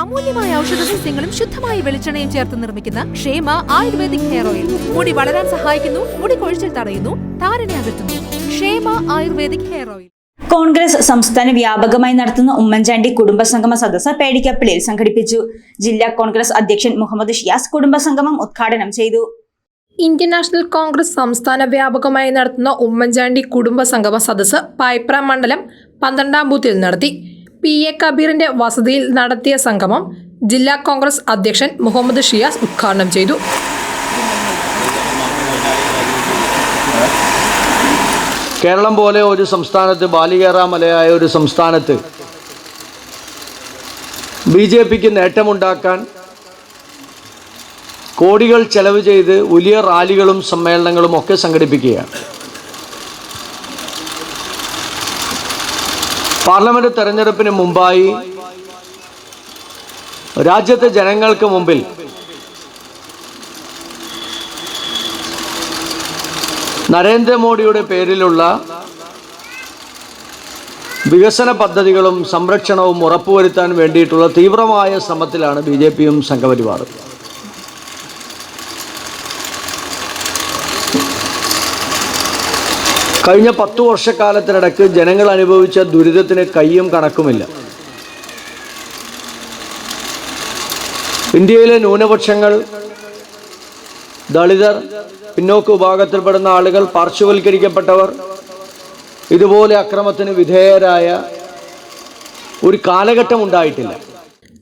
അമൂല്യമായ ഔഷധ സസ്യങ്ങളും ശുദ്ധമായ വെളിച്ചെണ്ണയും ചേർത്ത് നിർമ്മിക്കുന്ന ക്ഷേമ ആയുർവേദിക് ഹെയർ ഓയിൽ. മുടി വളരാൻ സഹായിക്കുന്നു മുടി കൊഴിച്ചിൽ തടയുന്നു താരനെ അകറ്റുന്നു. ക്ഷേമ ആയുർവേദിക് ഹെയർ ഓയിൽ. കോൺഗ്രസ് സംസ്ഥാന വ്യാപകമായി നടത്തുന്ന ഉമ്മൻചാണ്ടി കുടുംബസംഗമ സദസ്സ് പേടിക്കപ്പള്ളിയിൽ സംഘടിപ്പിച്ചു. ജില്ലാ കോൺഗ്രസ് അധ്യക്ഷൻ മുഹമ്മദ് ഷിയാസ് കുടുംബസംഗമം ഉദ്ഘാടനം ചെയ്തു. ഇന്ത്യൻ നാഷണൽ കോൺഗ്രസ് സംസ്ഥാന വ്യാപകമായി നടത്തുന്ന ഉമ്മൻചാണ്ടി കുടുംബസംഗമ സദസ്സ് പായ്പ്ര മണ്ഡലം പന്ത്രണ്ടാം ബൂത്തിൽ നടത്തി. പി എ കബീറിന്റെ വസതിയിൽ നടത്തിയ സംഗമം ജില്ലാ കോൺഗ്രസ് അധ്യക്ഷൻ മുഹമ്മദ് ഷിയാസ് ഉദ്ഘാടനം ചെയ്തു. കേരളം പോലെ ഒരു സംസ്ഥാനത്ത് ബാലികേറാമലയായ ഒരു സംസ്ഥാനത്ത് ബി ജെ പിക്ക് നേട്ടമുണ്ടാക്കാൻ കോടികൾ ചെലവ് ചെയ്ത് വലിയ റാലികളും സമ്മേളനങ്ങളും ഒക്കെ സംഘടിപ്പിക്കുകയാണ്. പാർലമെന്റ് തെരഞ്ഞെടുപ്പിന് മുമ്പായി രാജ്യത്തെ ജനങ്ങൾക്ക് മുമ്പിൽ നരേന്ദ്രമോദിയുടെ പേരിലുള്ള വികസന പദ്ധതികളും സംരക്ഷണവും ഉറപ്പുവരുത്താൻ വേണ്ടിയിട്ടുള്ള തീവ്രമായ ശ്രമത്തിലാണ് ബി ജെ പിയും സംഘപരിവാറും. കഴിഞ്ഞ പത്തു വർഷക്കാലത്തിനിടക്ക് ജനങ്ങൾ അനുഭവിച്ച ദുരിതത്തിന് കയ്യും കണക്കുമില്ല. ഇന്ത്യയിലെ ന്യൂനപക്ഷങ്ങൾ ദളിതർ പിന്നോക്ക വിഭാഗത്തിൽപ്പെടുന്ന ആളുകൾ പാർശ്വവൽക്കരിക്കപ്പെട്ടവർ ഇതുപോലെ അക്രമത്തിന് വിധേയരായ ഒരു കാലഘട്ടം ഉണ്ടായിട്ടില്ല.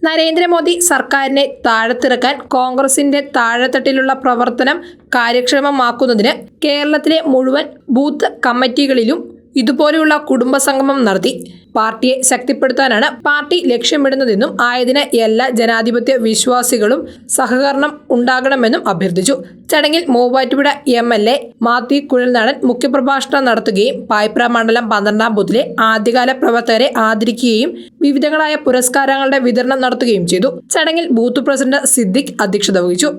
നരേന്ദ്രമോദി സർക്കാരിനെ താഴത്തിറക്കാൻ കോൺഗ്രസിന്റെ താഴെത്തട്ടിലുള്ള പ്രവർത്തനം കാര്യക്ഷമമാക്കുന്നതിന് കേരളത്തിലെ മുഴുവൻ ബൂത്ത് കമ്മിറ്റികളിലും ഇതുപോലെയുള്ള കുടുംബസംഗമം നടത്തി പാർട്ടിയെ ശക്തിപ്പെടുത്താനാണ് പാർട്ടി ലക്ഷ്യമിടുന്നതെന്നും ആയതിന് എല്ലാ ജനാധിപത്യ വിശ്വാസികളും സഹകരണം ഉണ്ടാകണമെന്നും അഭ്യർത്ഥിച്ചു. ചടങ്ങിൽ Muvattupuzha M L A Mathew Kuzhalnadan മുഖ്യപ്രഭാഷണം നടത്തുകയും പായ്പ്ര മണ്ഡലം പന്ത്രണ്ടാം ബൂത്തിലെ ആദ്യകാല പ്രവർത്തകരെ ആദരിക്കുകയും വിവിധങ്ങളായ പുരസ്കാരങ്ങളുടെ വിതരണം നടത്തുകയും ചെയ്തു. ചടങ്ങിൽ ബൂത്ത് പ്രസിഡന്റ് സിദ്ദിഖ് അധ്യക്ഷത വഹിച്ചു.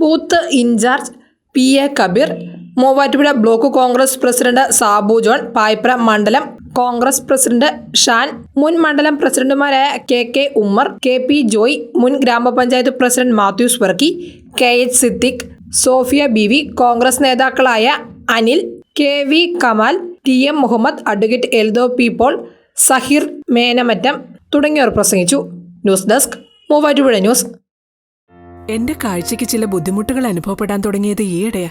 Booth in charge P A Kabeer Muvattupuzha block Congress president Sabu John Payipra മണ്ഡലം കോൺഗ്രസ് പ്രസിഡന്റ് ഷാൻ മുൻ മണ്ഡലം പ്രസിഡന്റുമാരായ K K Ummer K P Joy മുൻ ഗ്രാമപഞ്ചായത്ത് president Mathews Varkey K H Siddique Sophia B V Congress നേതാക്കളായ Anil K V Kamal T M Muhammad advocate Eldho P Paul Sahir Menamattam തുടങ്ങിയവർ പ്രസംഗിച്ചു. News desk Muvattupuzha news. എന്റെ കാഴ്ചയ്ക്ക് ചില ബുദ്ധിമുട്ടുകൾ അനുഭവപ്പെടാൻ തുടങ്ങിയത് ഈയിടെയാ.